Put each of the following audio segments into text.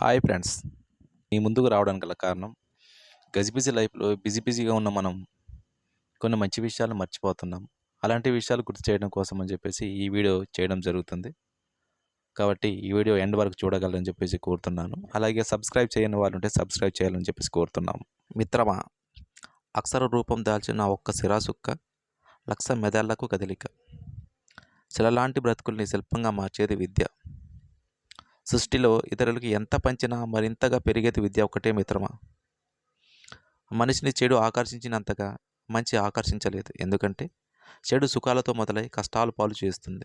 Hi friends. మీ ముందుకు రావడానికి గల కారణం గజిబిజి లైఫ్లో బిజీ బిజీగా ఉన్న మనం కొన్ని మంచి విషయాలు మర్చిపోతున్నాం. అలాంటి విషయాలు గుర్తు చేయడం కోసం అని చెప్పేసి ఈ వీడియో చేయడం జరుగుతుంది. కాబట్టి ఈ వీడియో ఎండ్ వరకు చూడగలరని చెప్పేసి కోరుతున్నాను. అలాగే సబ్స్క్రైబ్ చేయని వాళ్ళు ఉంటే సబ్స్క్రైబ్ చేయాలని చెప్పేసి కోరుతున్నాం. మిత్రమా అక్షర రూపం దాల్చిన ఒక్క సిరాసుక్క లక్ష మెదళ్ళకు కదలిక. శిలలాంటి బ్రతుకుల్ని శిల్పంగా మార్చేది విద్య. సృష్టిలో ఇతరులకు ఎంత పంచినా మరింతగా పెరిగేది విద్య ఒకటే మిత్రమా? మనిషిని చెడు ఆకర్షించినంతగా మంచి ఆకర్షించలేదు. ఎందుకంటే చెడు సుఖాలతో మొదలై కష్టాలు పాలు చేస్తుంది.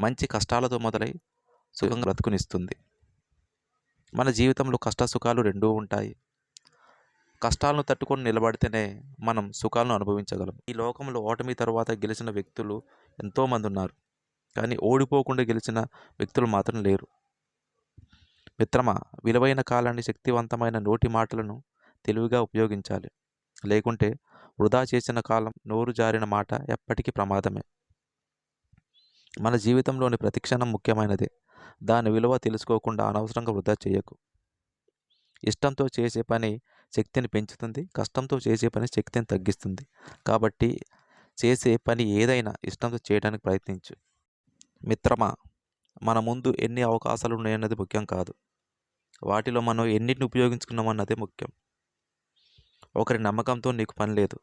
మంచి కష్టాలతో మొదలై సుఖంగా బ్రతుకునిస్తుంది. మన జీవితంలో కష్ట సుఖాలు రెండూ ఉంటాయి. కష్టాలను తట్టుకొని నిలబడితేనే మనం సుఖాలను అనుభవించగలం. ఈ లోకంలో ఓటమి తర్వాత గెలిచిన వ్యక్తులు ఎంతోమంది ఉన్నారు. కానీ ఓడిపోకుండా గెలిచిన వ్యక్తులు మాత్రం లేరు. మిత్రమా విలువైన కాలాన్ని శక్తివంతమైన నోటి మాటలను తెలివిగా ఉపయోగించాలి. లేకుంటే వృధా చేసిన కాలం నోరు జారిన మాట ఎప్పటికీ ప్రమాదమే. మన జీవితంలోని ప్రతి క్షణం ముఖ్యమైనదే. దాని విలువ తెలుసుకోకుండా అనవసరంగా వృధా చేయకు. ఇష్టంతో చేసే పని శక్తిని పెంచుతుంది కష్టంతో చేసే పని శక్తిని తగ్గిస్తుంది. కాబట్టి చేసే పని ఏదైనా ఇష్టంతో చేయడానికి ప్రయత్నించు. మిత్రమా మన ముందు ఎన్ని అవకాశాలు ఉన్నాయన్నది ముఖ్యం కాదు. వాటిలో మనం ఎన్నిటిని ఉపయోగించుకున్నామన్నదే ముఖ్యం. ఒకరి నమ్మకంతో నీకు పని లేదు.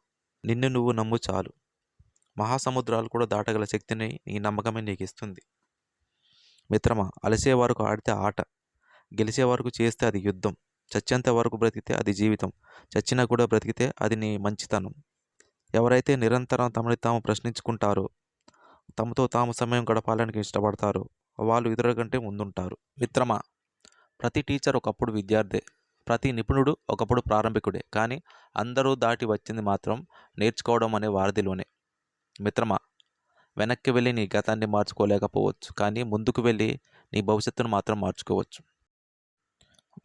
నిన్ను నువ్వు నమ్ము చాలు. మహాసముద్రాలు కూడా దాటగల శక్తిని నీ నమ్మకమే నీకు ఇస్తుంది మిత్రమా అలసే వరకు ఆడితే ఆట. గెలిచే వరకు చేస్తే అది యుద్ధం. చచ్చేంత వరకు బ్రతికితే అది జీవితం. చచ్చినా కూడా బ్రతికితే అది నీ మంచితనం. ఎవరైతే నిరంతరం తమని తాము ప్రశ్నించుకుంటారో తమతో తాము సమయం గడపాలని ఇష్టపడతారో వాళ్ళు ఇతరుల కంటే ముందుంటారు. మిత్రమా ప్రతి టీచర్ ఒకప్పుడు విద్యార్థే ప్రతి నిపుణుడు ఒకప్పుడు ప్రారంభికుడే. కానీ అందరూ దాటి వచ్చింది మాత్రం నేర్చుకోవడం అనే వారధిలోనే. మిత్రమా వెనక్కి వెళ్ళి నీ గతాన్ని మార్చుకోలేకపోవచ్చు కానీ ముందుకు వెళ్ళి నీ భవిష్యత్తును మాత్రం మార్చుకోవచ్చు.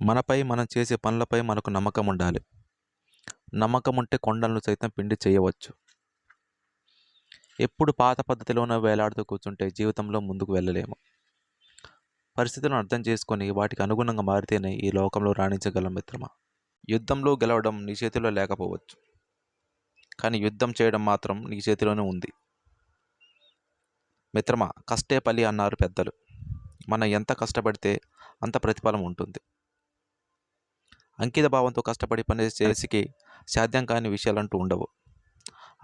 మనపై మనం చేసే పనులపై మనకు నమ్మకం ఉండాలి. నమ్మకం ఉంటే కొండలను సైతం పిండి చేయవచ్చు. ఎప్పుడు పాత పద్ధతిలోనే వేలాడుతూ కూర్చుంటే జీవితంలో ముందుకు వెళ్ళలేము. పరిస్థితులను అర్థం చేసుకొని వాటికి అనుగుణంగా మారితేనే ఈ లోకంలో రాణించగలం మిత్రమా? యుద్ధంలో గెలవడం నీ చేతిలో లేకపోవచ్చు. కానీ యుద్ధం చేయడం మాత్రం నీ చేతిలోనే ఉంది. మిత్రమా కష్టే పలి అన్నారు పెద్దలు. మనం ఎంత కష్టపడితే అంత ప్రతిఫలం ఉంటుంది. అంకిత భావంతో కష్టపడి పని చేసికి సాధ్యం కాని విషయాలంటూ ఉండవు.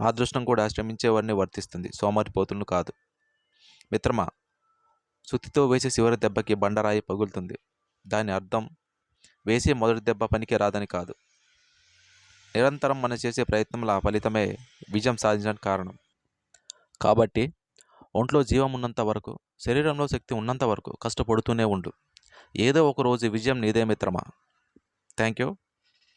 ఆ అదృష్టం కూడా శ్రమించేవారిని వర్తిస్తుంది. సోమరిపోతులు కాదు. మిత్రమా సుత్తితో వేసే చివరి దెబ్బకి బండరాయి పగులుతుంది. దాని అర్థం వేసే మొదటి దెబ్బ పనికి రాదని కాదు. నిరంతరం మనం చేసే ప్రయత్నంలో ఆ ఫలితమే విజయం సాధించడానికి కారణం. కాబట్టి ఒంట్లో జీవం ఉన్నంత వరకు శరీరంలో శక్తి ఉన్నంత వరకు కష్టపడుతూనే ఉండు. ఏదో ఒక రోజు విజయం నీదే మిత్రమా? Thank you